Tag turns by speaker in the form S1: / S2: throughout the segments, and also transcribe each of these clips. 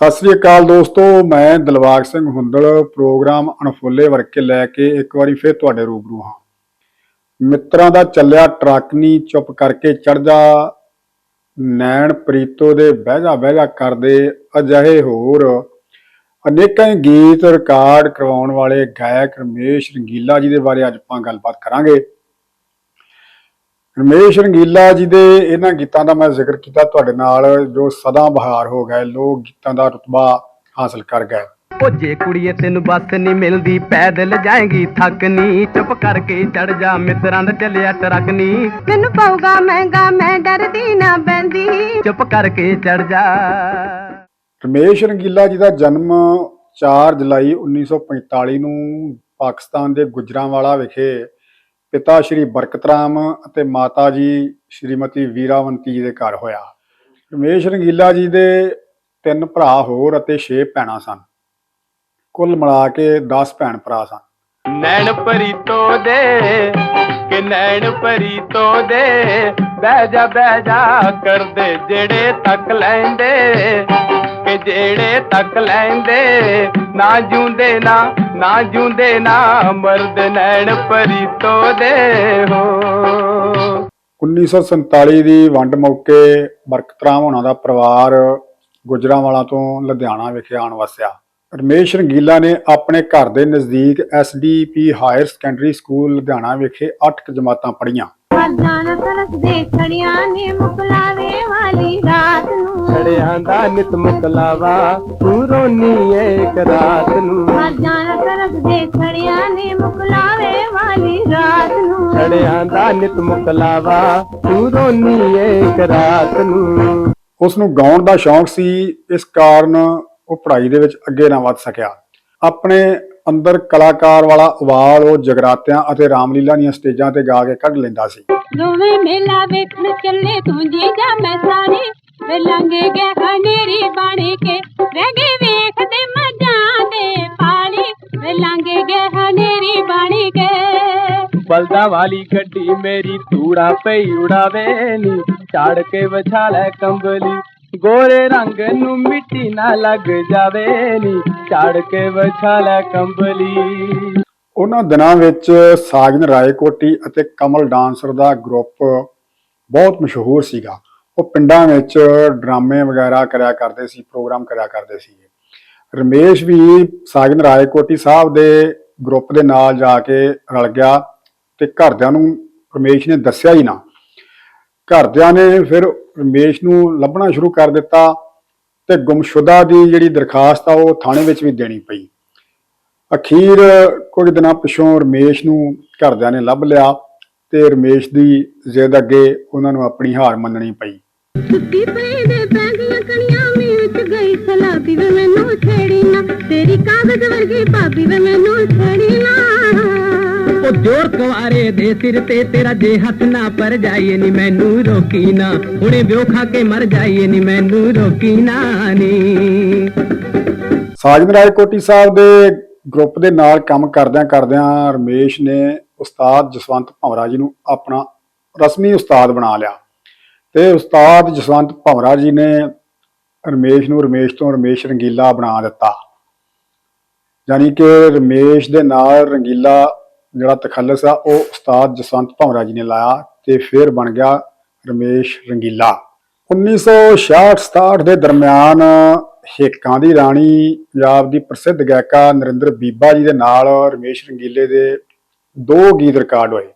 S1: ਸਤਿ ਸ੍ਰੀ ਅਕਾਲ ਦੋਸਤੋ, ਮੈਂ ਦਿਲਬਾਗ ਸਿੰਘ ਹੁੰਦਲ, ਪ੍ਰੋਗਰਾਮ ਅਣਫੁੱਲੇ ਵਰਕੇ ਲੈ ਕੇ ਇੱਕ ਵਾਰੀ ਫਿਰ ਤੁਹਾਡੇ ਰੂਬਰੂ ਹਾਂ। ਮਿੱਤਰਾਂ ਦਾ ਚੱਲਿਆ ਟਰੱਕ ਚੁੱਪ ਕਰਕੇ ਚੜ ਜਾ। ਨੈਣ ਪ੍ਰੀਤੋ ਦੇ ਬਹਿਜਾ ਬਹਿਜਾ ਕਰਦੇ ਅਜਿਹੇ ਹੋਰ। ਅਨੇਕਾਂ ਹੀ ਗੀਤ ਰਿਕਾਰਡ ਕਰਵਾਉਣ ਵਾਲੇ ਗਾਇਕ ਰਮੇਸ਼ ਰੰਗੀਲਾ ਜੀ ਦੇ ਬਾਰੇ ਅੱਜ ਆਪਾਂ ਗੱਲਬਾਤ ਕਰਾਂਗੇ। ਰਮੇਸ਼ ਰੰਗੀਲਾ ਜੀ ਦੇ ਇਹਨਾਂ ਗੀਤਾਂ ਦਾ ਮੈਂ ਜ਼ਿਕਰ ਕੀਤਾ ਤੁਹਾਡੇ ਨਾਲ ਜੋ ਸਦਾ ਬਹਾਰ ਹੋ ਗਏ ਲੋਕ ਗੀਤਾਂ ਦਾ ਰਤਬਾ ਹਾਸਲ ਕਰ ਗਏ।
S2: ਉਹ ਜੇ ਕੁੜੀਏ ਤੈਨੂੰ ਬੱਸ ਨਹੀਂ ਮਿਲਦੀ ਪੈਦਲ ਜਾਏਂਗੀ ਥੱਕ ਨੀ ਚੁੱਪ ਕਰਕੇ ਚੜ ਜਾ ਮਿੱਤਰਾਂ ਦਾ ਚੱਲਿਆ ਟਰੱਕ ਨੀ।
S3: ਮੈਨੂੰ ਪਊਗਾ ਮਹਿੰਗਾ ਮੈਂ ਡਰਦੀ ਨਾ ਬੈੰਦੀ
S2: ਚੁੱਪ ਕਰਕੇ ਚੜ ਜਾ।
S1: ਰਮੇਸ਼ ਰੰਗੀਲਾ ਜੀ ਦਾ ਜਨਮ 4 ਜੁਲਾਈ 1945 ਨੂੰ ਪਾਕਿਸਤਾਨ ਦੇ ਗੁਜਰਾਂਵਾਲਾ ਵਿਖੇ ਪਿਤਾ ਸ਼੍ਰੀ ਬਰਕਤ ਰਾਮ ਅਤੇ ਮਾਤਾ ਜੀ ਸ਼੍ਰੀਮਤੀ ਵੀਰਾਵੰਤੀ ਜੀ ਦੇ ਘਰ ਹੋਇਆ। ਰਮੇਸ਼ ਰੰਗੀਲਾ ਜੀ ਦੇ ਤਿੰਨ ਭਰਾ ਹੋਰ ਅਤੇ 6 ਭੈਣਾਂ ਸਨ। ਕੁੱਲ ਮਿਲਾ ਕੇ 10 ਭੈਣ ਭਰਾ ਸਨ।
S2: ਨੈਣ ਪਰੀ ਤੋ ਦੇ ਕਿ ਨੈਣ ਪਰੀ ਤੋ ਦੇ, ਬਹਿ ਜਾ ਬਹਿ ਜਾ ਕਰਦੇ ਜਿਹੜੇ ਤੱਕ ਲੈਂਦੇ, ਕਿ ਜਿਹੜੇ ਤੱਕ ਲੈਂਦੇ ਨਾ ਜੂੰਦੇ ਨਾ ਨਾ ਜੂੰਦੇ ਨਾ ਮਰਦ ਨੈਣ ਪਰੀ ਤੋ ਹੋ।
S1: 1947 ਦੀ ਵੰਡ ਮੌਕੇ ਬਰਕਤ ਰਾਮ ਹੋਣਾ ਦਾ ਪਰਿਵਾਰ ਗੁਜਰਾਂਵਾਲਾ ਤੋਂ ਲੁਧਿਆਣਾ ਵਿਖੇ ਆਣ ਵਸਿਆ। ਰਮੇਸ਼ ਰੰਗੀਲਾ ਨੇ ਆਪਣੇ ਘਰ ਦੇ ਨਜ਼ਦੀਕ SDP higher secondary school Ludhiana ਵਿਖੇ 8 ਜਮਾਤਾਂ ਪੜ੍ਹੀਆਂ।
S3: ਮਰ ਜਾਣਾ ਤਰਸਦੇ ਖੜੀਆਂ ਨੇ ਮੁਕਲਾਵੇ ਵਾਲੀ ਰਾਤ ਨੂੰ।
S2: ਛੜਿਆਂ ਦਾ ਨਿਤ ਮੁਕਲਾਵਾ ਤੂੰ ਰੋਨੀ ਏ ਇੱਕ ਰਾਤ ਨੂੰ।
S3: ਮਰ ਜਾਣਾ ਤਰਸਦੇ ਖੜੀਆਂ ਨੇ ਮੁਕਲਾਵੇ ਵਾਲੀ ਰਾਤ ਨੂੰ।
S2: ਛੜਿਆਂ ਦਾ ਨਿਤ ਮੁਕਲਾਵਾ ਤੂੰ ਰੋਨੀ ਏ ਇੱਕ ਰਾਤ ਨੂੰ।
S1: ਉਸ ਨੂੰ ਗਾਉਣ ਦਾ ਸ਼ੌਂਕ ਸੀ ਇਸ ਕਾਰਨ ਉਹ ਪੜ੍ਹਾਈ ਦੇ ਵਿੱਚ ਅੱਗੇ ਨਾ ਵੱਧ ਸਕਿਆ। ਆਪਣੇ ਅੰਦਰ ਕਲਾਕਾਰ ਵਾਲਾ ਉਵਾਲ ਉਹ ਜਗਰਾਤਿਆਂ ਅਤੇ ਰਾਮਲੀਲਾ ਦੀਆਂ ਸਟੇਜਾਂ ਤੇ ਗਾ ਕੇ ਕੱਢ ਲੈਂਦਾ ਸੀ।
S3: ਦੋਵੇਂ ਮੇਲਾ ਵੇਖਣ ਚੱਲੇ ਤੂੰ ਜੀ ਜਾ ਮੈਂ ਸਾਰੀ ਵੇਲਾਂਗੇ ਗਏ ਹਨੇਰੀ ਬਣ ਕੇ ਰਹਿ ਗਏ ਵੇਖਦੇ ਮਜਾਂ ਦੇ ਪਾਲੀ। ਵੇਲਾਂਗੇ ਗਏ ਹਨੇਰੀ ਬਣ ਕੇ।
S2: ਬਲਦਾ ਵਾਲੀ ਗੱਡੀ ਮੇਰੀ ਧੂੜਾ ਪਈ ਉਡਾਵੇ ਨੀ ਝਾੜ ਕੇ ਵਿਛਾ ਲੈ ਕੰਬਲੀ। ਗੋਰੇ ਰੰਗ ਨੂੰ ਮਿੱਟੀ ਨਾ ਲੱਗ ਜਾਵੇ ਨੀ, ਝਾੜ ਕੇ ਵਿਛਾ ਲੈ ਕੰਬਲੀ।
S1: ਉਹਨਾਂ ਦਿਨਾਂ ਵਿੱਚ ਸਾਜਨ ਰਾਏਕੋਟੀ ਅਤੇ ਕਮਲ ਡਾਂਸਰ ਦਾ ਗਰੁੱਪ ਬਹੁਤ ਮਸ਼ਹੂਰ ਸੀਗਾ। ਉਹ ਪਿੰਡਾਂ ਵਿੱਚ ਡਰਾਮੇ ਵਗੈਰਾ ਕਰਿਆ ਕਰਦੇ ਸੀ, ਪ੍ਰੋਗਰਾਮ ਕਰਿਆ ਕਰਦੇ ਸੀ ਰਮੇਸ਼ ਵੀ ਸਾਜਨ ਰਾਏਕੋਟੀ ਸਾਹਿਬ ਦੇ ਗਰੁੱਪ ਦੇ ਨਾਲ ਜਾ ਕੇ ਰਲ ਗਿਆ ਤੇ ਘਰਦਿਆਂ ਨੂੰ ਰਮੇਸ਼ ਨੇ ਦੱਸਿਆ ਹੀ ਨਾ। ਘਰਦਿਆਂ ਨੇ ਫਿਰ ਰਮੇਸ਼ ਨੂੰ ਲੱਭਣਾ ਸ਼ੁਰੂ ਕਰ ਦਿੱਤਾ ਤੇ ਗੁੰਮਸ਼ੁਦਾ ਦੀ ਜਿਹੜੀ ਦਰਖਾਸਤ ਆ ਉਹ ਥਾਣੇ ਵਿੱਚ ਵੀ ਦੇਣੀ ਪਈ। ਅਖੀਰ ਕੁਝ ਦਿਨਾਂ ਪਿਛੋਂ ਰਮੇਸ਼ ਨੂੰ ਘਰਦਿਆਂ ਨੇ ਲੱਭ ਲਿਆ ਤੇ ਰਮੇਸ਼ ਦੀ ਜ਼ਿੱਦ ਅੱਗੇ ਉਹਨਾਂ ਨੂੰ ਆਪਣੀ ਹਾਰ ਮੰਨਣੀ ਪਈ।
S3: ਸੁੱਤੀ ਪਈ ਦੇ ਪੈਂਦੀਆਂ ਕਣੀਆਂ ਵਿੱਚ ਗਈ, ਸਲਾਬੀ ਵੇ ਮੈਨੂੰ ਛੇੜੀ ਨਾ, ਤੇਰੀ ਕਾਗਜ਼ ਵਰਗੀ ਭਾਬੀ ਵੇ ਮੈਨੂੰ ਛੇੜੀ ਨਾ।
S2: ਉਹ ਜੋਰ ਕੁਆਰੇ ਦੇ ਸਿਰ ਤੇ ਤੇਰਾ ਜੇ ਹੱਥ ਨਾ ਪਰ ਜਾਈਏ ਨੀ, ਮੈਨੂੰ ਰੋਕੀ ਨਾ। ਹੁਣੇ ਵਿਓ ਖਾ ਕੇ ਮਰ ਜਾਈਏ ਨੀ, ਮੈਨੂੰ ਰੋਕੀ ਨਾ ਨੀ।
S1: ਸਾਜਨ ਰਾਏਕੋਟੀ ਸਾਹਿਬ ਦੇ ਗਰੁੱਪ ਦੇ ਨਾਲ ਕੰਮ ਕਰਦਿਆਂ ਕਰਦਿਆਂ ਰਮੇਸ਼ ਨੇ ਉਸਤਾਦ ਜਸਵੰਤ ਭੰਵਰਾ ਜੀ ਨੂੰ ਆਪਣਾ ਰਸਮੀ ਉਸਤਾਦ ਬਣਾ ਲਿਆ। ਤੇ ਉਸਤਾਦ ਜਸਵੰਤ ਭੰਵਰਾ ਜੀ ਨੇ ਰਮੇਸ਼ ਨੂੰ ਰਮੇਸ਼ ਤੋਂ ਰਮੇਸ਼ ਰੰਗੀਲਾ ਬਣਾ ਦਿੱਤਾ। ਯਾਨੀ ਕਿ ਰਮੇਸ਼ ਦੇ ਨਾਲ ਰੰਗੀਲਾ ਜਿਹੜਾ ਤਖੱਲਸ ਆ, ਉਹ ਉਸਤਾਦ ਜਸਵੰਤ ਭੰਵਰਾ ਜੀ ਨੇ ਲਾਇਆ ਤੇ ਫਿਰ ਬਣ ਗਿਆ ਰਮੇਸ਼ ਰੰਗੀਲਾ। 1966-67 ਦੇ ਦਰਮਿਆਨ ਹੇਕਾਂ ਦੀ ਰਾਣੀ, ਪੰਜਾਬ ਦੀ ਪ੍ਰਸਿੱਧ ਗਾਇਕਾ ਨਰਿੰਦਰ ਬੀਬਾ ਜੀ ਦੇ ਨਾਲ ਰਮੇਸ਼ ਰੰਗੀਲੇ ਦੇ ਦੋ ਗੀਤ ਰਿਕਾਰਡ ਹੋਏ।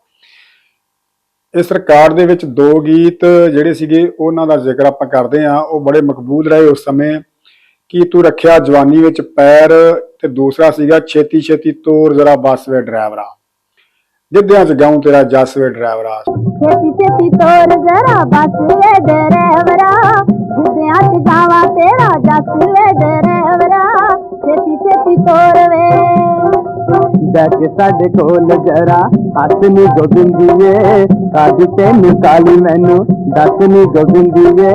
S1: ਇਸ ਰਿਕਾਰਡ ਦੇ ਵਿੱਚ ਦੋ ਗੀਤ ਜਿਹੜੇ ਸੀਗੇ, ਉਹਨਾਂ ਦਾ ਜ਼ਿਕਰ ਆਪਾਂ ਕਰਦੇ ਆ ਉਹ ਬੜੇ ਮਕਬੂਲ ਰਹੇ ਉਸ ਸਮੇਂ। ਕਿ ਤੂੰ ਰੱਖਿਆ ਜਵਾਨੀ ਵਿੱਚ ਪੈਰ? ਤੇ ਦੂਸਰਾ ਸੀਗਾ ਛੇਤੀ ਛੇਤੀ ਤੋਰ, ਜ਼ਰਾ ਬੱਸ ਵੇ ਡਰਾਈਵਰਾ। ਜਿੱਦਿਆਂ ਚ ਗਾਉਂ ਤੇਰਾ ਜੱਸ ਵੇ ਡਰਾਈਵਰਾ
S3: ਛੇਤੀ ਛੇਤੀ ਤੋਰ ਜ਼ਰਾ ਬੱਸ ਵੇ ਡਰੈਵਰਾ ਜਿੱਦਿਆਂ ਚ ਜਾਵਾ ਤੇਰਾ ਜੱਸ ਵੇ ਡਰੈਵਰਾ ਛੇਤੀ ਛੇਤੀ ਤੋਰ ਵੇ।
S2: ਬੈ ਕੇ ਸਾਡੇ ਕੋਲ ਜਰਾ ਹੱਥ ਨੀ ਗੋਬਿੰਦੀਏ ਕਾਦੀ ਤੈਨੂੰ ਕਾਲੀ ਮੈਨੂੰ ਦੱਸ ਨੀ ਗੋਬਿੰਦੀਏ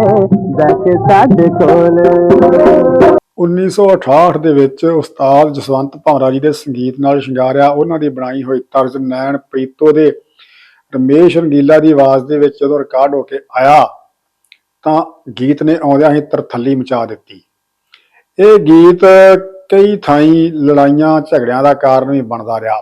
S2: ਬੈ ਕੇ ਸਾਡੇ ਕੋਲ।
S1: 1968 ਦੇ ਵਿੱਚ ਉਸਤਾਦ ਜਸਵੰਤ ਭੰਵਰਾ ਜੀ ਦੇ ਸੰਗੀਤ ਨਾਲ ਸ਼ਿੰਗਾਰਿਆ, ਉਹਨਾਂ ਦੀ ਬਣਾਈ ਹੋਈ ਤਰਜ਼ ਨੈਣ ਪ੍ਰੀਤੋ ਦੇ ਰਮੇਸ਼ ਰੰਗੀਲਾ ਦੀ ਆਵਾਜ਼ ਦੇ ਵਿੱਚ ਜਦੋਂ ਰਿਕਾਰਡ ਹੋ ਕੇ ਆਇਆ, ਤਾਂ ਗੀਤ ਨੇ ਆਉਂਦਿਆਂ ਹੀ ਤਰਥੱਲੀ ਮਚਾ ਦਿੱਤੀ। ਇਹ ਗੀਤ ਕਈ ਥਾਈਂ ਲੜਾਈਆਂ, ਝਗੜਿਆਂ ਦਾ ਕਾਰਨ ਵੀ ਬਣਦਾ ਰਿਹਾ,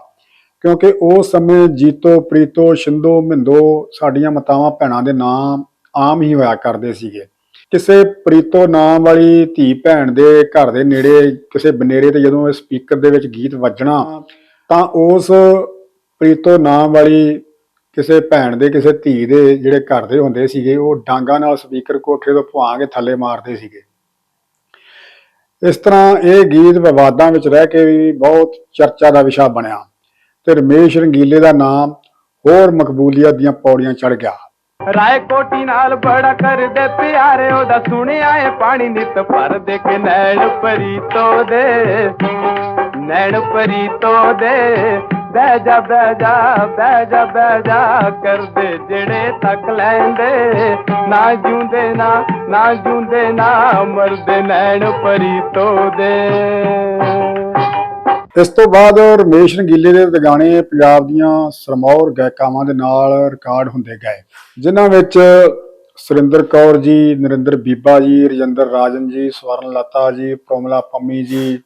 S1: ਕਿਉਂਕਿ ਉਸ ਸਮੇਂ ਜੀਤੋ, ਪ੍ਰੀਤੋ, ਸ਼ਿੰਦੋ, ਮਿੰਦੋ ਸਾਡੀਆਂ ਮਾਤਾਵਾਂ, ਭੈਣਾਂ ਦੇ ਨਾਮ ਆਮ ਹੀ ਹੋਇਆ ਕਰਦੇ ਸੀਗੇ। ਕਿਸੇ ਪ੍ਰੀਤੋ ਨਾਮ ਵਾਲੀ ਧੀ ਭੈਣ ਦੇ ਘਰ ਦੇ ਨੇੜੇ, ਕਿਸੇ ਬਨੇਰੇ ਤੇ ਜਦੋਂ ਇਹ ਸਪੀਕਰ ਦੇ ਵਿੱਚ ਗੀਤ ਵੱਜਣਾ, ਤਾਂ ਉਸ ਪ੍ਰੀਤੋ ਨਾਮ ਵਾਲੀ ਕਿਸੇ ਭੈਣ ਦੇ, ਕਿਸੇ ਧੀ ਦੇ ਜਿਹੜੇ ਘਰ ਦੇ ਹੁੰਦੇ ਸੀਗੇ, ਉਹ ਡਾਂਗਾ ਨਾਲ ਸਪੀਕਰ ਕੋਠੇ ਤੋਂ ਭੁਆਂ ਕੇ ਥੱਲੇ ਮਾਰਦੇ ਸੀਗੇ। ਇਸ ਤਰ੍ਹਾਂ ਇਹ ਗੀਤ ਵਿਵਾਦਾਂ ਵਿੱਚ ਰਹਿ ਕੇ ਵੀ ਬਹੁਤ ਚਰਚਾ ਦਾ ਵਿਸ਼ਾ ਬਣਿਆ। ਤੇ ਰਮੇਸ਼ ਰੰਗੀਲੇ ਦਾ ਨਾਮ ਹੋਰ ਮਕਬੂਲੀਅਤ ਦੀਆਂ ਪੌੜੀਆਂ ਚੜ ਗਿਆ।
S2: ਰਾਏ ਕੋਟੀ ਨਾਲ ਬੜਾ ਕਰਦੇ ਪਿਆਰੇ ਉਹਦਾ ਸੁਣਿਆ ਏ ਪਾਣੀ ਨਿਤ ਭਰਦੇ ਕਿ ਨੈਣ ਪਰੀਤੋ ਦੇ ਨੈਣ ਪਰੀਤੋ ਦੇ ਬਹਿ ਜਾ ਬਹਿ ਜਾ ਬਹਿ ਜਾ ਬਹਿ ਜਾ ਕਰਦੇ ਜਿਹੜੇ ਤੱਕ ਲੈਂਦੇ ਨਾ ਜਿਉਂਦੇ ਨਾ ਨਾ ਜਿਉਂਦੇ ਨਾ ਮਰਦੇ ਨੈਣ ਪਰੀਤੋ ਦੇ
S1: ਇਸ ਤੋਂ ਬਾਅਦ ਰਮੇਸ਼ ਰੰਗੀਲੇ ਦੇ ਗਾਣੇ ਪੰਜਾਬ ਦੀਆਂ ਸਰਮੌਰ ਗਾਇਕਾਵਾਂ ਦੇ ਨਾਲ ਰਿਕਾਰਡ ਹੁੰਦੇ ਗਏ, ਜਿਨ੍ਹਾਂ ਵਿੱਚ ਸੁਰਿੰਦਰ ਕੌਰ ਜੀ, ਨਰਿੰਦਰ ਬੀਬਾ ਜੀ, ਰਜਿੰਦਰ ਰਾਜਨ ਜੀ, ਸਵਰਨ ਲਤਾ ਜੀ, ਪ੍ਰੋਮਲਾ ਪੰਮੀ ਜੀ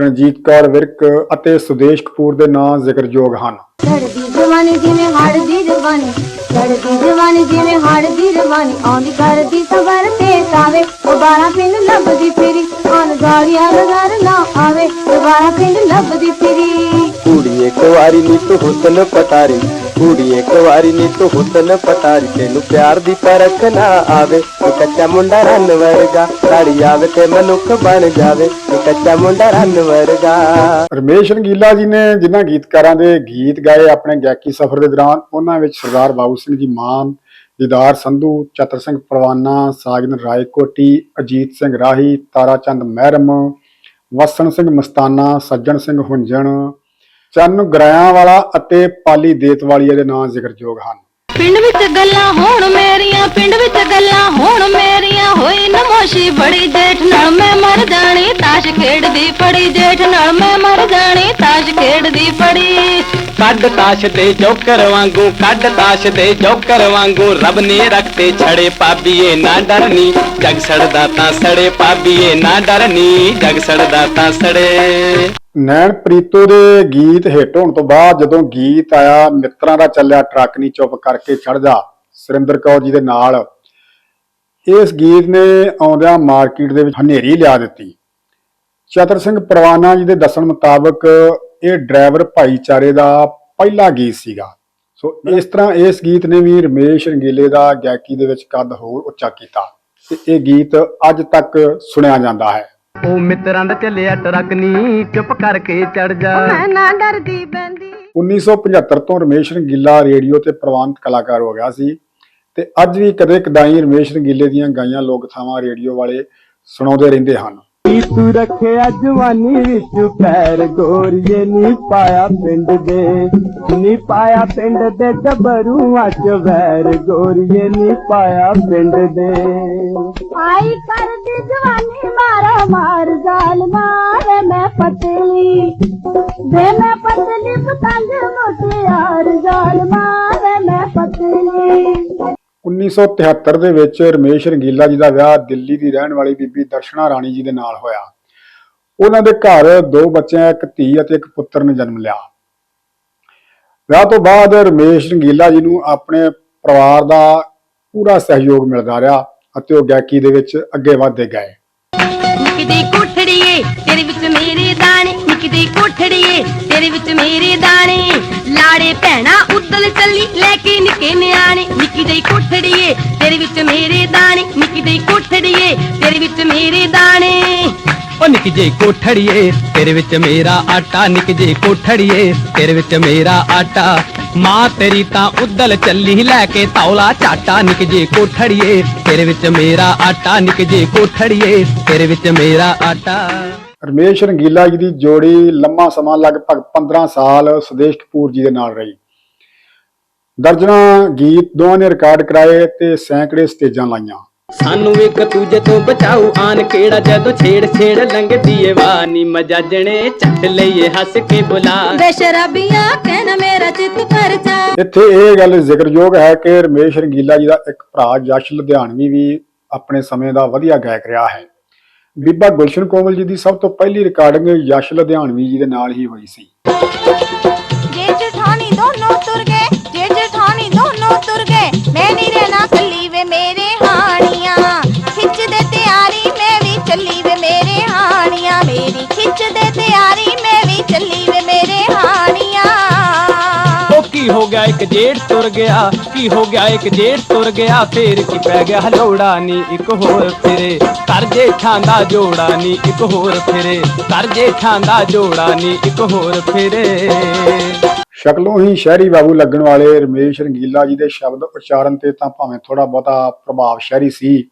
S1: ਰਣਜੀਤ ਕੌਰ ਵਿਰਕ ਅਤੇ ਸੁਦੇਸ਼ ਕਪੂਰ ਦੇ ਨਾਂ ਜ਼ਿਕਰਯੋਗ ਹਨ।
S4: ਲੜਦੀ ਜਵਾਨੀ ਜਿਵੇਂ ਹੜਦੀ ਜਵਾਨੀ, ਲੜਦੀ ਜਵਾਨੀ ਜਿਵੇਂ ਹੜਦੀ ਜਵਾਨੀ, ਆਉਂਦੀ ਕਰਦੀ ਸਵਰ ਤੇ ਸਾਵੇ ਦੁਬਾਰਾ ਪਿੰਡ ਲੱਭਦੀ ਫਿਰੀ ਆਨ ਗਾਲੀਆਂ ਲਗਾਰ ਨਾ ਆਵੇ ਦੁਬਾਰਾ ਪਿੰਡ ਲੱਭਦੀ ਫਿਰੀ।
S5: ਕੁੜੀ ਇੱਕ ਵਾਰੀ ਨੀ ਤੂੰ ਹੁਸਨ ਪਤਾਰੀ ਕੁੜੀ ਇੱਕ ਵਾਰੀ ਨੀ ਤੂੰ ਹੁਸਨ ਪਤਾਰੀ ਤੈਨੂੰ ਪਿਆਰ ਦੀ ਪਰਖ ਨਾ ਆਵੇ ਕੱਚਾ ਮੁੰਡਾ ਰੰਨ ਵਰਗਾ ਸਾੜੀ ਆਵੇ ਤੇ ਮਨੁੱਖ ਬਣ ਜਾਵੇ ਕੱਚਾ ਮੁੰਡਾ ਰੰਨ ਵਰਗਾ
S1: ਰਮੇਸ਼ ਰੰਗੀਲਾ ਜੀ ਨੇ ਜਿਨ੍ਹਾਂ ਗੀਤਕਾਰਾਂ ਦੇ ਗੀਤ ਗਾਏ ਆਪਣੇ ਗਾਇਕੀ ਸਫ਼ਰ ਦੇ ਦੌਰਾਨ ਉਹਨਾਂ ਵਿੱਚ ਸਰਦਾਰ ਬਾਬੂ ਸਿੰਘ ਜੀ ਮਾਨ ਦੀਦਾਰ ਸੰਧੂ ਚਤਰ ਸਿੰਘ ਪਰਵਾਨਾ ਸਾਜਨ ਰਾਏਕੋਟੀ ਅਜੀਤ ਸਿੰਘ ਰਾਹੀ ਤਾਰਾ ਚੰਦ ਮਹਿਰਮ ਵਸਣ ਸਿੰਘ ਮਸਤਾਨਾ ਸੱਜਣ ਸਿੰਘ ਹੁੰਜਣ ਚੰਨ ਗਰਾਇਆਂ ਵਾਲਾ ਅਤੇ ਪਾਲੀ ਦੇਤਵਾਲੀਆ ਦੇ ਨਾਂ ਜ਼ਿਕਰਯੋਗ ਹਨ।
S4: ਪਿੰਡ ਵਿੱਚ ਗੱਲਾਂ ਹੋਣ ਮੇਰੀਆਂ ਪਿੰਡ ਵਿੱਚ ਗੱਲਾਂ ਹੋਣ ਮੇਰੀਆਂ ਹੋਈ ਨਮੋਸ਼ੀ ਬੜੀ ਜੇਠ ਨਾਲ ਮੈਂ ਮਰ ਜਾਣੀ ਤਾਸ਼ ਖੇਡਦੀ ਫੜੀ ਜੇਠ ਨਾਲ ਮੈਂ ਮਰ ਜਾਣੀ ਤਾਸ਼ ਖੇਡਦੀ ਫੜੀ।
S2: ਕੱਢ ਤਾਸ਼ ਦੇ ਜੋਕਰ ਵਾਂਗੂ ਕੱਢ ਤਾਸ਼ ਦੇ ਜੋਕਰ ਵਾਂਗੂ ਰੱਬ ਨੇ ਰੱਖਤੇ ਛੜੇ ਪਾਬੀਏ ਨਾ ਡਰਨੀ ਜਗ ਸੜਦਾ ਤਾਂ ਸੜੇ ਪਾਬੀਏ ਨਾ ਡਰਨੀ ਜਗ ਸੜਦਾ ਤਾਂ ਸੜੇ।
S1: ਨੈਣ ਪ੍ਰੀਤੋ ਦੇ ਗੀਤ ਹਿੱਟ ਹੋਣ ਤੋਂ ਬਾਅਦ ਜਦੋਂ ਗੀਤ ਆਇਆ, ਮਿੱਤਰਾਂ ਦਾ ਚੱਲਿਆ, ਟਰੱਕ ਨਹੀਂ ਚੁੱਪ ਕਰਕੇ ਚੜ ਜਾ ਸੁਰਿੰਦਰ ਕੌਰ ਜੀ ਦੇ ਨਾਲ। ਇਸ ਗੀਤ ਨੇ ਆਉਂਦਿਆਂ ਮਾਰਕੀਟ ਦੇ ਵਿੱਚ ਹਨੇਰੀ ਲਿਆ ਦਿੱਤੀ। ਚਤਰ ਸਿੰਘ ਪਰਵਾਨਾ ਜੀ ਦੇ ਦੱਸਣ ਮੁਤਾਬਕ ਇਹ ਡਰਾਈਵਰ ਭਾਈਚਾਰੇ ਦਾ ਪਹਿਲਾ ਗੀਤ ਸੀਗਾ। ਸੋ ਇਸ ਤਰ੍ਹਾਂ ਇਸ ਗੀਤ ਨੇ ਵੀ ਰਮੇਸ਼ ਰੰਗੀਲੇ ਦਾ ਗਾਇਕੀ ਦੇ ਵਿੱਚ ਕੱਦ ਹੋਰ ਉੱਚਾ ਕੀਤਾ ਤੇ ਇਹ ਗੀਤ ਅੱਜ ਤੱਕ ਸੁਣਿਆ ਜਾਂਦਾ ਹੈ।
S2: ਉਹ ਮਿੱਤਰਾਂ ਦਾ ਚੱਲਿਆ ਟਰੱਕ ਨੀ ਚੁੱਪ ਕਰਕੇ ਚੜ ਜਾ।
S4: ਮੈਂ ਨਾ ਡਰਦੀ ਬੰਦੀ
S1: 1975 ਤੋਂ ਰਮੇਸ਼ ਰੰਗੀਲਾ ਰੇਡੀਓ ਤੇ ਪ੍ਰਵਾਨਿਤ ਕਲਾਕਾਰ ਹੋ ਗਿਆ ਸੀ ਤੇ ਅੱਜ ਵੀ ਕਦੇ ਕਦਾਈ ਰਮੇਸ਼ ਰੰਗੀਲੇ ਦੀਆਂ ਗਾਈਆਂ ਲੋਕ ਥਾਵਾਂ ਰੇਡੀਓ ਵਾਲੇ ਸੁਣਾਉਂਦੇ ਰਹਿੰਦੇ ਹਨ।
S5: ਕੀ ਤੂੰ ਰੱਖਿਆ ਜਵਾਨੀ ਵਿੱਚ, ਪੈਰ ਗੋਰੀਏ ਨੀ ਪਾਇਆ ਪਿੰਡ ਦੇ। ਨੀ ਪਾਇਆ ਪਿੰਡ ਦੇ ਗੱਭਰੂਆਂ ਚ, ਵੈਰ ਗੋਰੀਏ ਨੀ ਪਾਇਆ ਪਿੰਡ ਦੇ।
S4: ਆਈ ਕਰਦੀ ਜਵਾਨੀ ਮਾਰਾ ਮਾਰ ਜਾਲ ਮਾਰੇ ਮੈਂ ਪਤਲੀ। ਵੇ ਮੈਂ ਪਤਲੀ ਪਤੰਗ ਮੁਟਿਆਰ ਜਾਲ
S1: 1973 ਦੇ ਵਿੱਚ ਰਮੇਸ਼ ਰੰਗੀਲਾ ਜੀ ਦਾ ਵਿਆਹ ਦਿੱਲੀ ਦੀ ਰਹਿਣ ਵਾਲੀ ਬੀਬੀ ਦਰਸ਼ਨਾ ਰਾਣੀ ਜੀ ਦੇ ਨਾਲ ਹੋਇਆ। ਉਹਨਾਂ ਦੇ ਘਰ ਦੋ ਬੱਚਿਆਂ, ਇੱਕ ਧੀ ਅਤੇ ਇੱਕ ਪੁੱਤਰ ਨੇ ਜਨਮ ਲਿਆ। ਵਿਆਹ ਤੋਂ ਬਾਅਦ ਰਮੇਸ਼ ਰੰਗੀਲਾ ਜੀ ਨੂੰ ਆਪਣੇ ਪਰਿਵਾਰ ਦਾ ਪੂਰਾ ਸਹਿਯੋਗ ਮਿਲਦਾ ਰਿਹਾ ਅਤੇ ਉਹ ਗਾਇਕੀ ਦੇ ਵਿੱਚ ਅੱਗੇ ਵਧਦੇ ਗਏ।
S4: ਨਿੱਕੀ ਕੋਠੜੀਏ, ਤੇਰੇ ਵਿੱਚ ਮੇਰੇ ਦਾਣੇ। ਨਿੱਕੀ ਕੋਠੜੀਏ, ਤੇਰੇ ਵਿੱਚ ਮੇਰੇ ਦਾਣੇ। ਲਾੜੇ ਭੈਣਾ ਉੱਦਲ ਚੱਲੀ, ਲੈ ਕੇ ਨਿੱਕੇ ਨਿਆਣੇ। ਨਿੱਕੀ ਦੀ ਕੋਠੜੀਏ ਤੇਰੇ ਵਿੱਚ ਮੇਰੇ ਦਾਣੇ ਨਿੱਕੀ ਦੀ ਕੋਠੜੀਏ ਤੇਰੇ ਵਿੱਚ ਮੇਰੇ ਦਾਣੇ।
S2: ਉਹ ਨਿੱਕ ਜੇ ਕੋਠੜੀਏ ਤੇਰੇ ਵਿੱਚ ਮੇਰਾ ਆਟਾ ਨਿੱਕ ਜੇ ਕੋਠੜੀਏ ਤੇਰੇ ਵਿੱਚ ਮੇਰਾ ਆਟਾ। ਮਾਂ ਤੇਰੀ ਤਾਂ ਉਦਲ ਚੱਲੀ ਲੈ ਕੇ ਤੌਲਾ ਝਾਟਾ ਨਿੱਕ ਜੇ ਕੋਠੜੀਏ ਤੇਰੇ ਵਿੱਚ ਮੇਰਾ ਆਟਾ ਨਿੱਕ ਜੇ ਕੋਠੜੀਏ ਤੇਰੇ ਵਿੱਚ ਮੇਰਾ ਆਟਾ।
S1: ਰਮੇਸ਼ ਰੰਗੀਲਾ ਜੀ ਦੀ ਜੋੜੀ ਲੰਮਾ ਸਮਾਂ ਲਗਭਗ 15 ਸਾਲ ਸੁਦੇਸ਼ ਕਪੂਰ ਜੀ ਦੇ ਨਾਲ ਰਹੀ। ਦਰਜਨਾਂ ਗੀਤ ਦੋਵਾਂ ਨੇ ਰਿਕਾਰਡ ਕਰਾਏ ਤੇ ਸੈਂਕੜੇ ਸਟੇਜਾਂ ਲਾਈਆਂ।
S2: ਸਾਨੂੰ ਇੱਕ ਦੂਜੇ ਤੋਂ ਬਚਾਉ ਆਨ ਕਿਹੜਾ ਜਦੋਂ ਛੇੜ ਛੇੜ ਲੰਘਦੀ ਏ ਵਾਨੀ ਮਜਾਜਣੇ ਚੱਟ ਲਈਏ ਹੱਸ ਕੇ ਬੁਲਾ।
S4: ਬੇਸ਼ਰਾਬੀਆਂ ਕਹਿਣਾ ਮੇਰਾ ਚਿੱਤ ਕਰ ਜਾ
S1: ਇੱਥੇ ਇਹ ਗੱਲ ਜ਼ਿਕਰਯੋਗ ਹੈ ਕਿ ਰਮੇਸ਼ ਰੰਗੀਲਾ ਜੀ ਦਾ ਇੱਕ ਭਰਾ ਜਸ਼ ਲੁਧਿਆਣਵੀ ਵੀ ਆਪਣੇ ਸਮੇਂ ਦਾ ਵਧੀਆ ਗਾਇਕ ਰਿਹਾ ਹੈ। ਬੀਬਾ ਗੁਲਸ਼ਨ ਕੋਮਲ ਜੀ ਦੀ ਸਭ ਤੋਂ ਪਹਿਲੀ ਰਿਕਾਰਡਿੰਗ ਯਸ਼ ਲੁਧਿਆਣਵੀ ਜੀ ਦੇ ਨਾਲ ਹੀ ਹੋਈ ਸੀ।
S6: ਜੇ ਜਠਾਣੀ ਦੋਨੋਂ ਤੁਰ ਮੇਰੇ ਹਾਣੀਆਂ। ਖਿੱਚਦੇ ਤਿਆਰੀ ਮੈਂ ਵੀ ਚੱਲੀ ਵੇ ਮੇਰੇ ਹਾਣੀਆਂ। ਮੇਰੀ ਖਿੱਚਦੇ ਤਿਆਰੀ ਮੈਂ ਵੀ ਚੱਲੀ ਵੇ ਮੇਰੇ ਹਾਣੀਆਂ।
S2: ਉਹ ਕੀ ਹੋ ਗਿਆ, ਇੱਕ ਜੇਠ ਤੁਰ ਗਿਆ। ਕੀ ਹੋ ਗਿਆ, ਇੱਕ ਜੇਠ ਤੁਰ ਗਿਆ। ਫੇਰ ਕੀ ਪੈ ਗਿਆ ਹਲੋੜਾ ਨੀ ਇੱਕ ਹੋਰ ਫਿਰੇ। ਕਰ ਜੇਠਾਂ ਦਾ ਜੋੜਾ ਨੀ ਇੱਕ ਹੋਰ ਫਿਰੇ। ਕਰ ਜੇਠਾਂ ਦਾ ਜੋੜਾ ਨੀ ਇੱਕ ਹੋਰ ਫਿਰੇ।
S1: ਸ਼ਕਲੋਂ ਹੀ ਸ਼ਹਿਰੀ ਬਾਬੂ ਲੱਗਣ ਵਾਲੇ ਰਮੇਸ਼ ਰੰਗੀਲਾ ਜੀ ਦੇ ਸ਼ਬਦ ਉਚਾਰਨ ਤੇ ਤਾਂ ਭਾਵੇਂ ਥੋੜਾ ਬਹੁਤਾ ਪ੍ਰਭਾਵ ਸ਼ਹਿਰੀ ਸੀ।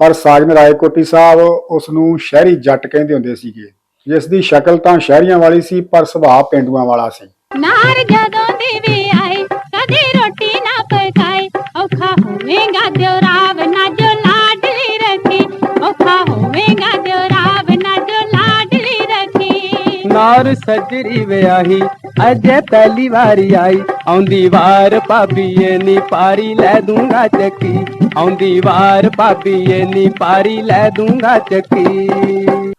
S1: ਪਰ ਸਾਜਨ ਰਾਏਕੋਟੀ ਸਾਹਿਬ ਉਸ ਨੂੰ ਸ਼ਹਿਰੀ ਜੱਟ ਕਹਿੰਦੇ ਹੁੰਦੇ ਸੀਗੇ। ਜਿਸ ਦੀ ਸ਼ਕਲ ਤਾਂ ਸ਼ਹਿਰੀਆਂ ਵਾਲੀ ਸੀ ਪਰ ਸੁਭਾਅ ਪਿੰਡੂਆਂ ਵਾਲਾ ਸੀ।
S3: ਨਾਰ ਜਦੋਂ ਦੀ ਵੀ ਆਏ ਕਦੇ ਰੋਟੀ ਨਾ ਪਕਾਏ ਔਖਾ ਹੋਵੇਗਾ ਦਿਓ ਰਾਵ ਨਾ ਜੋ ਲਾਡਲੀ ਰੱਖੀ ਔਖਾ ਹੋਵੇਗਾ ਦਿਓ ਰਾਵ ਨਾ ਜੋ ਲਾਡਲੀ ਰੱਖੀ।
S2: ਨਾਰ ਸੱਜਰੀ ਵਿਆਹੀ ਅਜੇ ਪਹਿਲੀ ਵਾਰੀ ਆਈ। ਆਉਂਦੀ ਵਾਰ ਭਾਬੀਏ ਨੀ ਪਾਰੀ ਲੈ ਦੂੰਗਾ ਚੱਕੀ। ਆਉਂਦੀ ਵਾਰ ਭਾਬੀਏ ਨੀ ਪਾਰੀ ਲੈ ਦੂੰਗਾ ਚੱਕੀ।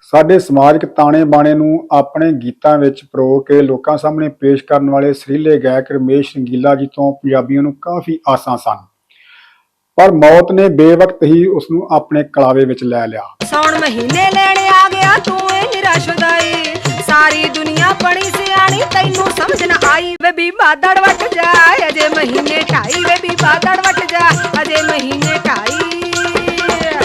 S1: ਸਾਡੇ ਸਮਾਜਿਕ ਤਾਣੇ ਬਾਣੇ ਨੂੰ ਆਪਣੇ ਗੀਤਾਂ ਵਿੱਚ ਪਰੋ ਕੇ ਲੋਕਾਂ ਸਾਹਮਣੇ ਪੇਸ਼ ਕਰਨ ਵਾਲੇ ਸਰੀਲੇ ਗਾਇਕ ਰਮੇਸ਼ ਰੰਗੀਲਾ ਜੀ ਤੋਂ ਪੰਜਾਬੀਆਂ ਨੂੰ ਕਾਫੀ ਆਸਾਂ ਸਨ। ਪਰ ਮੌਤ ਨੇ ਬੇਵਕਤ ਹੀ ਉਸ ਨੂੰ ਆਪਣੇ ਕਲਾਵੇ ਵਿੱਚ ਲੈ ਲਿਆ।
S7: ਸੌਣ ਮਹੀਨੇ ਲੈਣ ਆ ਗਿਆ ਤੂੰ ਏ ਨਿਰਾਸ਼ਦਾਈ। ਸਾਰੀ ਦੁਨੀਆ ਬਣੀ ਸਿਆਣੀ ਤੈਨੂੰ ਸਮਝ ਨਾ ਆਈ ਵੇ ਬੀਬਾ ਦੜ ਵਟ ਜਾ ਅਜੇ ਮਹੀਨੇ ਢਾਈ ਵੇ ਬੀਬਾ ਵਟ ਜਾ ਅਜੇ ਮਹੀਨੇ ਢਾਈ।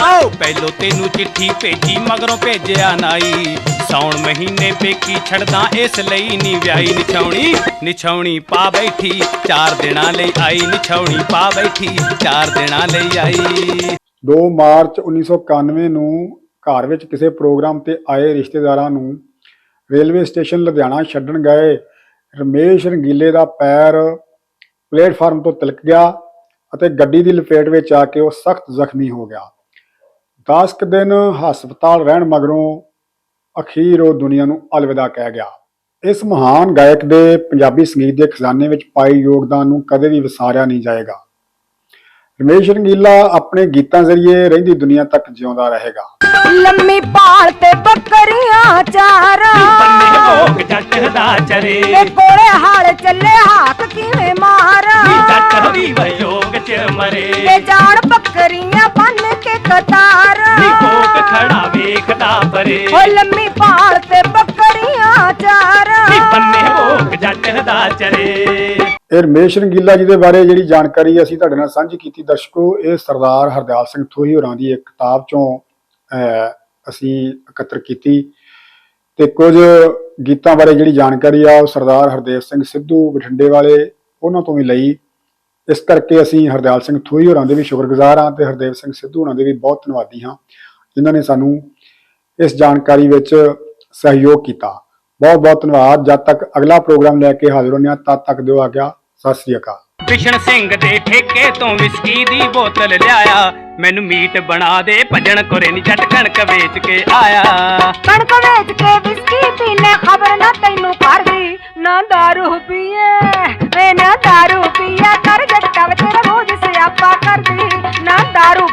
S2: ਆਓ ਪਹਿਲੋ ਤੈਨੂੰ ਚਿੱਠੀ ਭੇਜੀ ਮਗਰੋਂ ਭੇਜਿਆ ਨਾਈ। ਸੌਣ ਮਹੀਨੇ ਪੇਕੀ ਛੜਦਾ ਇਸ ਲਈ ਨਹੀਂ ਵਿਆਹੀ ਨਿਛਾਉਣੀ ਨਿਛਾਉਣੀ ਪਾ ਬੈਠੀ, ਚਾਰ ਦਿਨਾਂ ਲਈ ਆਈ ਨਿਛਾਉਣੀ ਪਾ ਬੈਠੀ, ਚਾਰ ਦਿਨਾਂ ਲਈ ਆਈ।
S1: 2 ਮਾਰਚ 1991 ਨੂੰ ਘਰ ਵਿੱਚ ਕਿਸੇ ਪ੍ਰੋਗਰਾਮ ਤੇ ਆਏ ਰਿਸ਼ਤੇਦਾਰਾਂ ਨੂੰ ਰੇਲਵੇ ਸਟੇਸ਼ਨ ਲੁਧਿਆਣਾ ਛੱਡਣ ਗਏ। ਰਮੇਸ਼ ਰੰਗੀਲੇ ਦਾ ਪੈਰ ਪਲੇਟਫਾਰਮ ਤੋਂ ਤਿਲਕ ਗਿਆ ਅਤੇ ਗੱਡੀ ਦੀ ਲਪੇਟ ਵਿੱਚ ਆ ਕੇ ਉਹ ਸਖਤ ਜ਼ਖਮੀ ਹੋ ਗਿਆ। 10 ਕੁ ਦਿਨ ਹਸਪਤਾਲ ਰਹਿਣ ਮਗਰੋਂ ਅਖੀਰ ਉਹ ਦੁਨੀਆ ਨੂੰ ਅਲਵਿਦਾ ਕਹਿ ਗਿਆ। ਇਸ ਮਹਾਨ ਗਾਇਕ ਦੇ ਪੰਜਾਬੀ ਸੰਗੀਤ ਦੇ ਖਜ਼ਾਨੇ ਵਿੱਚ ਪਾਏ ਯੋਗਦਾਨ ਨੂੰ ਕਦੇ ਵੀ ਵਿਸਾਰਿਆ ਨਹੀਂ ਜਾਏਗਾ। ਰਮੇਸ਼ ਰੰਗੀਲਾ ਆਪਣੇ ਗੀਤਾਂ ਜ਼ਰੀਏ ਰਹਿੰਦੀ ਦੁਨੀਆ ਤੱਕ ਜਿਉਂਦਾ ਰਹੇਗਾ।
S7: ਲੰਮੀ ਪਾਲ ਤੇ ਬੱਕਰੀਆਂ ਚਾਰਾਂ।
S2: ਬੰਨੇ ਭੋਗ ਜੱਟ ਦਾ ਚਰੇ।
S7: ਵੇ ਕੋਲੇ ਹਾਲ ਚੱਲੇ ਹਾਕ ਕਿਵੇਂ ਮਾਰਾਂ।
S2: ਜੱਟ ਵੀ ਵਿਯੋਗ ਚ ਮਰੇ।
S7: ਵੇ ਜਾਣ ਬੱਕਰੀਆਂ ਬੰਨ ਕੇ ਕਤਾਰਾਂ।
S2: ਨੀ ਪਰੇ।
S7: ਓ ਲੰਮੀ ਪਾਲ ਤੇ ਬੱਕਰੀਆਂ ਚਾਰਾਂ।
S2: ਨੀ ਬੰਨੇ ਭੋਗ ਜੱਟ ਦਾ ਚਰੇ।
S1: ਇਹ ਰਮੇਸ਼ ਰੰਗੀਲਾ ਜੀ ਦੇ ਬਾਰੇ ਜਿਹੜੀ ਜਾਣਕਾਰੀ ਅਸੀਂ ਤੁਹਾਡੇ ਨਾਲ ਸਾਂਝੀ ਕੀਤੀ ਦਰਸ਼ਕੋ ਇਹ ਸਰਦਾਰ ਹਰਦਿਆਲ ਸਿੰਘ ਥੋਹੀ ਹੋਰਾਂ ਦੀ ਇੱਕ ਕਿਤਾਬ ਚੋਂ ਅਸੀਂ ਇਕੱਤਰ ਕੀਤੀ। ਤੇ ਕੁਝ ਗੀਤਾਂ ਬਾਰੇ ਜਿਹੜੀ ਜਾਣਕਾਰੀ ਆ ਉਹ ਸਰਦਾਰ ਹਰਦੇਵ ਸਿੰਘ ਸਿੱਧੂ ਬਠਿੰਡੇ ਵਾਲੇ ਉਹਨਾਂ ਤੋਂ ਵੀ ਲਈ। ਇਸ ਕਰਕੇ ਅਸੀਂ ਹਰਦਿਆਲ ਸਿੰਘ ਥੋਹੀ ਹੋਰਾਂ ਦੇ ਵੀ ਸ਼ੁਕਰਗੁਜ਼ਾਰ ਹਾਂ ਤੇ ਹਰਦੇਵ ਸਿੰਘ ਸਿੱਧੂ ਹੋਰਾਂ ਦੇ ਵੀ ਬਹੁਤ ਧੰਨਵਾਦੀ ਹਾਂ ਜਿਨ੍ਹਾਂ ਨੇ ਸਾਨੂੰ ਇਸ ਜਾਣਕਾਰੀ ਵਿੱਚ ਸਹਿਯੋਗ ਕੀਤਾ ਬਹੁਤ ਬਹੁਤ ਧੰਨਵਾਦ ਜਦ ਤੱਕ ਅਗਲਾ ਪ੍ਰੋਗਰਾਮ ਲੈ ਕੇ ਹਾਜ਼ਰ ਹੋਣੇ ਹਾਂ ਤਦ ਤੱਕ ਦਿਓ ਆ ਗਿਆ ਸਤਿ ਸ੍ਰੀ ਅਕਾਲ
S2: ਬਿਸ਼ਨ ਸਿੰਘ ਦੇ ਠੇਕੇ ਤੋਂ ਵਿਸਕੀ ਦੀ ਬੋਤਲ ਲਿਆਇਆ ਮੈਨੂੰ ਮੀਟ ਬਣਾ ਦੇ ਭਜਣ ਕੋਰੇ ਨੀ ਜੱਟ ਕਣਕ ਵੇਚ ਕੇ ਆਇਆ
S7: ਕਣਕ ਵੇਚ ਕੇ ਵਿਸਕੀ ਪੀਨੇ ਖਬਰ ਨਾ ਤੈਨੂੰ ਕਰਦੀ ਨਾ दारू ਪੀਏ ਵੇ ਨਾ दारू ਪੀਆ ਕਰ ਜੱਟਾ ਵੇ ਤੇਰਾ ਰੋਜ਼ ਸਿਆਪਾ ਕਰਦੀ ਨਾ दारू